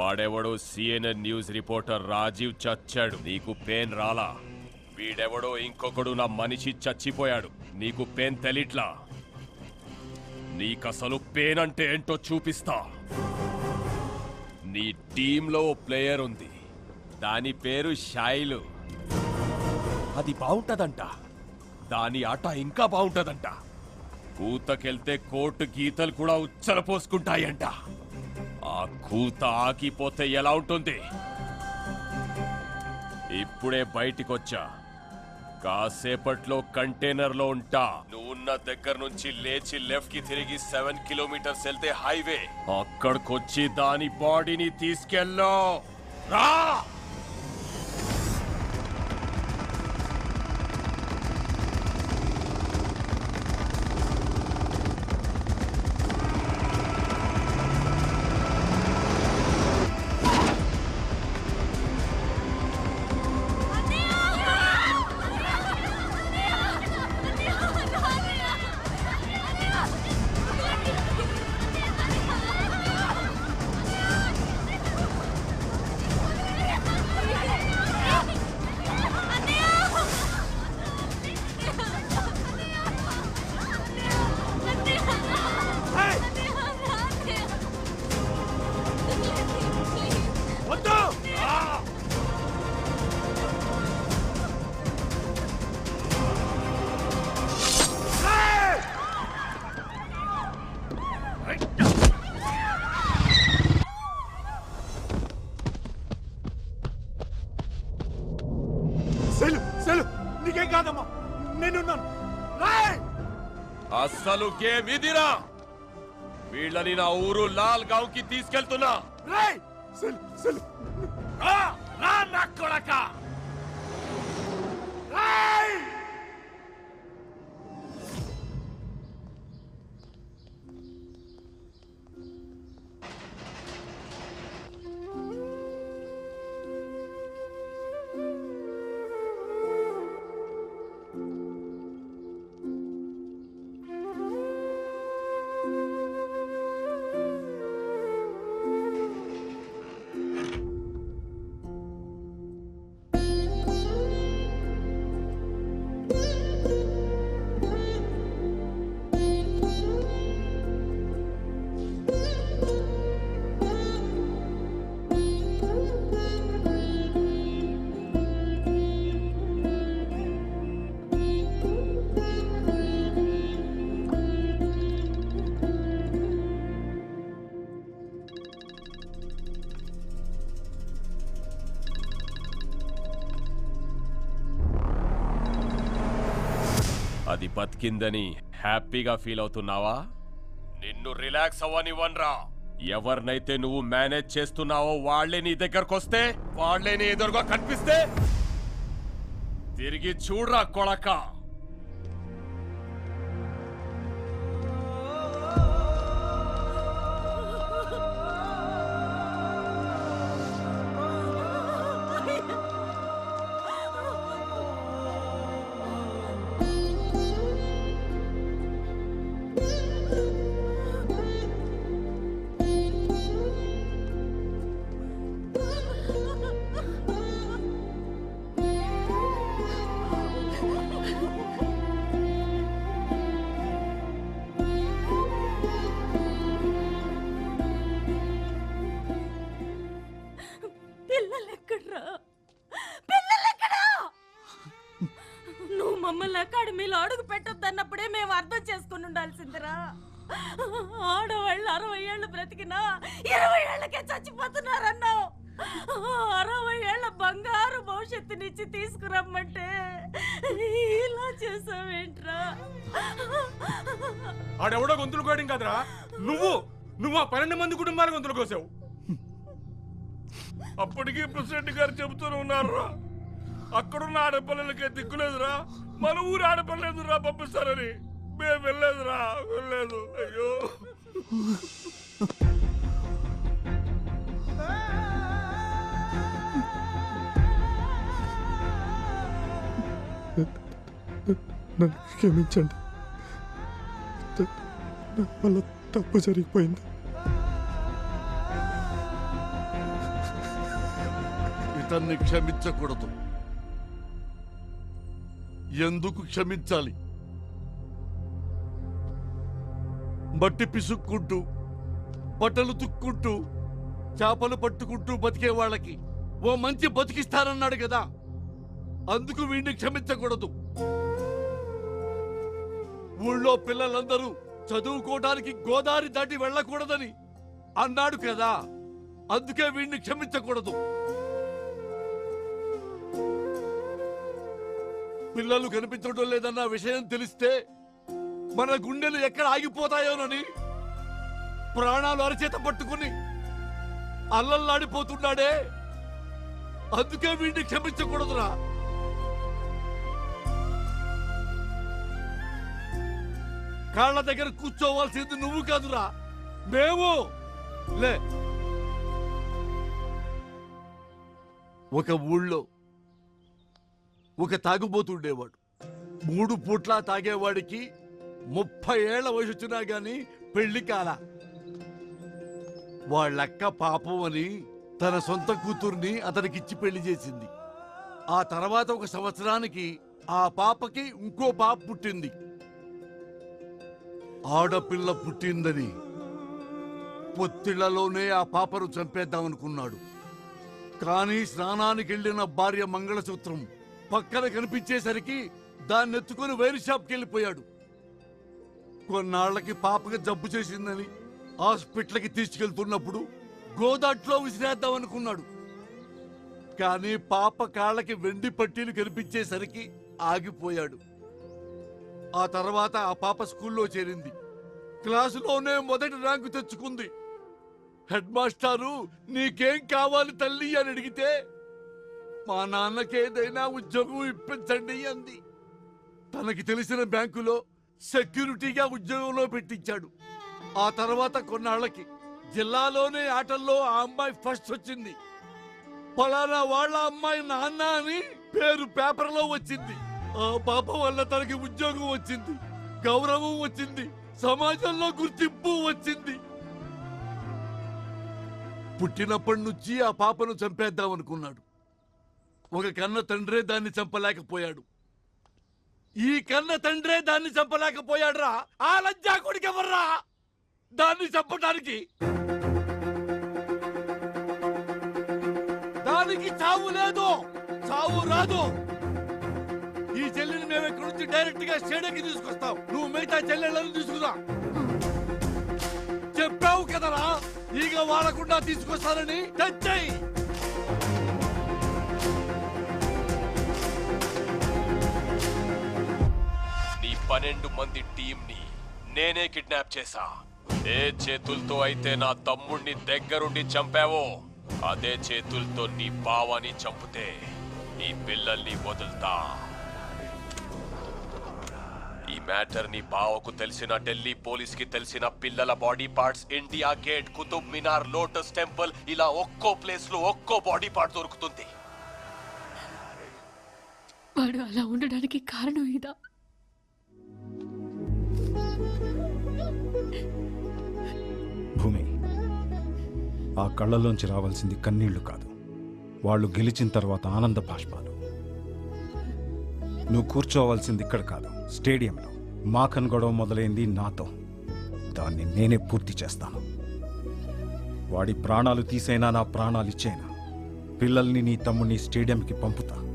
వాడెవడో CNN news reporter Rajiv చచ్చాడు. నీకు పేన్ రాలా? వీడెవడో ఇంకొకడు నా మనిషి చచ్చిపోయాడు. నీకు పేన్ తెలిట్లా? నీకసలు పేన్ అంటే ఏంటో చూపిస్తా. నీ టీంలో ఓ ప్లేయర్ ఉంది. దాని పేరు షాయిలు అది బాగుంటదంట దాని ఆట ఇంకా బాగుంటదంట కూతకెళ్తే కోర్టు గీతలు కూడా ఉచ్చల పోసుకుంటాయంట. ఆ కూత ఆగిపోతే ఎలా ఉంటుంది? ఇప్పుడే బయటికొచ్చా. కాసేపట్లో కంటైనర్లో ఉంటా. నువ్వున్న దగ్గర నుంచి లేచి లెఫ్ట్కి తిరిగి సెవెన్ కిలోమీటర్స్ వెళ్తే హైవే. అక్కడికొచ్చి దాని బాడీని తీసుకెళ్ళో. రా! అస్సలు గేమ్ ఇదిరా వీళ్ళని నా ఊరు లాల్ గావ్కి తీసుకెళ్తున్నా రా నా కొడక. అది బతికిందని హ్యాపీగా ఫీల్ అవుతున్నావా? నిన్ను రిలాక్స్ అవ్వనివ్వనరా. ఎవరినైతే నువ్వు మేనేజ్ చేస్తున్నావో వాళ్ళే నీ దగ్గరకు వస్తే వాళ్ళే నీ ఎదురుగా కనిపిస్తే తిరిగి చూడరా కొడక. ఉండాల్సిందిరా ఆడవాళ్ళు అరవై ఏళ్ళు బ్రతికినా ఇరవై ఏళ్ళకే చచ్చిపోతున్నారన్నావు. అరవై ఏళ్ళ బంగారు భవిష్యత్తునిచ్చి తీసుకురమ్మంటే ఇలా చేసావేంట్రా? ఆడెవడో గొంతులు కోయడం కాదురా. నువ్వు నువ్వు ఆ పన్నెండు మంది కుటుంబాల గొంతులు కోసావు. అప్పటికీ ప్రెసిడెంట్ గారు చెబుతూనే ఉన్నారురా. అక్కడున్న ఆడపిల్లలకే దిక్కులేదురా. మన ఊరు ఆడపిల్లలేదురా పంపిస్తారని. మేము వెళ్ళలేదురా వెళ్ళలేదు. అయ్యో. నన్ను క్షమించండి. వల్ల తప్పు జరిగిపోయింది. అతన్ని క్షమించకూడదు. ఎందుకు క్షమించాలి? మట్టి పిసుక్కుంటూ బట్టలు తుక్కుంటూ చేపలు పట్టుకుంటూ బతికే వాళ్ళకి ఓ మంచి బతికిస్తానన్నాడు కదా. అందుకు వీడిని క్షమించకూడదు. ఊళ్ళో పిల్లలందరూ చదువుకోవడానికి గోదావరి దాటి వెళ్ళకూడదని అన్నాడు కదా. అందుకే వీడిని క్షమించకూడదు. పిల్లలు కనిపించడం లేదన్న విషయం తెలిస్తే మన గుండెలు ఎక్కడ ఆగిపోతాయోనని ప్రాణాలు అరచేత పట్టుకుని అల్లల్లాడిపోతున్నాడే. అందుకే వీడిని క్షమించకూడదురా. కాళ్ళ దగ్గర కూర్చోవాల్సింది నువ్వు కాదురా. మేము. లే. ఒక ఊళ్ళో ఒక తాగుబోతుండేవాడు మూడు పూట్ల తాగేవాడికి ముప్పై ఏళ్ళ వయసు వచ్చినా గాని పెళ్ళి కాల. వాళ్ళక్క పాపం అని తన సొంత కూతుర్ని అతనికిచ్చి పెళ్ళి చేసింది. ఆ తర్వాత ఒక సంవత్సరానికి ఆ పాపకి ఇంకో పాప పుట్టింది. ఆడపిల్ల పుట్టిందని పొత్తిళ్ళలోనే ఆ పాపను చంపేద్దామనుకున్నాడు. కానీ స్నానానికి వెళ్ళిన భార్య మంగళసూత్రం పక్కన కనిపించేసరికి దాన్నెత్తుకుని వైర్ షాప్కి వెళ్ళిపోయాడు కొన్నాళ్ళకి పాపకి జబ్బు చేసిందని హాస్పిటల్కి తీసుకెళ్తున్నప్పుడు గోదాట్లో విసిరేద్దాం అనుకున్నాడు. కానీ పాప కాళ్ళకి వెండి పట్టీలు కనిపించేసరికి ఆగిపోయాడు. ఆ తర్వాత ఆ పాప స్కూల్లో చేరింది. క్లాసులోనే మొదటి ర్యాంకు తెచ్చుకుంది. హెడ్ మాస్టారు నీకేం కావాలి తల్లి అని అడిగితే మా నాన్నకేదైనా ఉద్యోగం ఇప్పించండి అంది. తనకి తెలిసిన బ్యాంకులో సెక్యూరిటీగా ఉద్యోగంలో పెట్టించాడు. ఆ తర్వాత కొన్నాళ్ళకి జిల్లాలోనే ఆటల్లో ఆ అమ్మాయి ఫస్ట్ వచ్చింది. పలానా వాళ్ళ అమ్మాయి నాన్న అని పేరు పేపర్లో వచ్చింది. ఆ పాప వల్ల తనకి ఉద్యోగం వచ్చింది గౌరవం వచ్చింది సమాజంలో గుర్తింపు వచ్చింది. పుట్టినప్పటి నుంచి ఆ పాపను చంపేద్దామనుకున్నాడు ఒక కన్న తండ్రే దాన్ని చంపలేకపోయాడు. ఈ కన్న తండ్రే దాన్ని చంపలేకపోయాడురా. ఆ లజ్జా కొడుకు దాన్ని చంపడానికి దానికి చావు లేదు చావు రాదు. ఈ చెల్లిని మేము ఇక్కడ నుంచి డైరెక్ట్గా స్టేడియంకి తీసుకొస్తాం. నువ్వు మిగతా చెల్లెళ్ళని తీసుకురా. చెప్పావు కదరా ఈగ వాడకుండా తీసుకొస్తానని. తెచ్చాయి పన్నెండు మంది టీంని నేనే కిడ్నాప్ చేశా. ఏ చేతులతో అయితే నా తమ్ముణ్ణి దగ్గరుండి చంపావో అదే చేతులతో నీ బావని చంపితే నీ పిల్లల్ని వదులుతా. ఈ మ్యాటర్ నీ బావకు తెలిసిన ఢిల్లీ పోలీస్కి తెలిసిన పిల్లల body parts India Gate Qutub Minar lotus temple ఇలా ఒక్కో ప్లేస్లో ఒక్కో బాడీ పార్ట్ దొరుకుతుంది. వాడు అలా ఉండడానికి కారణం ఇదా? భూమి. ఆ కళ్ళలోంచి రావాల్సింది కన్నీళ్ళు కాదు. వాళ్ళు గెలిచిన తర్వాత ఆనంద బాష్పాలు. నువ్వు కూర్చోవాల్సింది ఇక్కడ కాదు స్టేడియంలో. మాకన్ గొడవ మొదలైంది నాతో. దాన్ని నేనే పూర్తి చేస్తాను. వాడి ప్రాణాలు తీసైనా నా ప్రాణాలు ఇచ్చేనా? పిల్లల్ని నీ తమ్ముని స్టేడియంకి పంపుతా.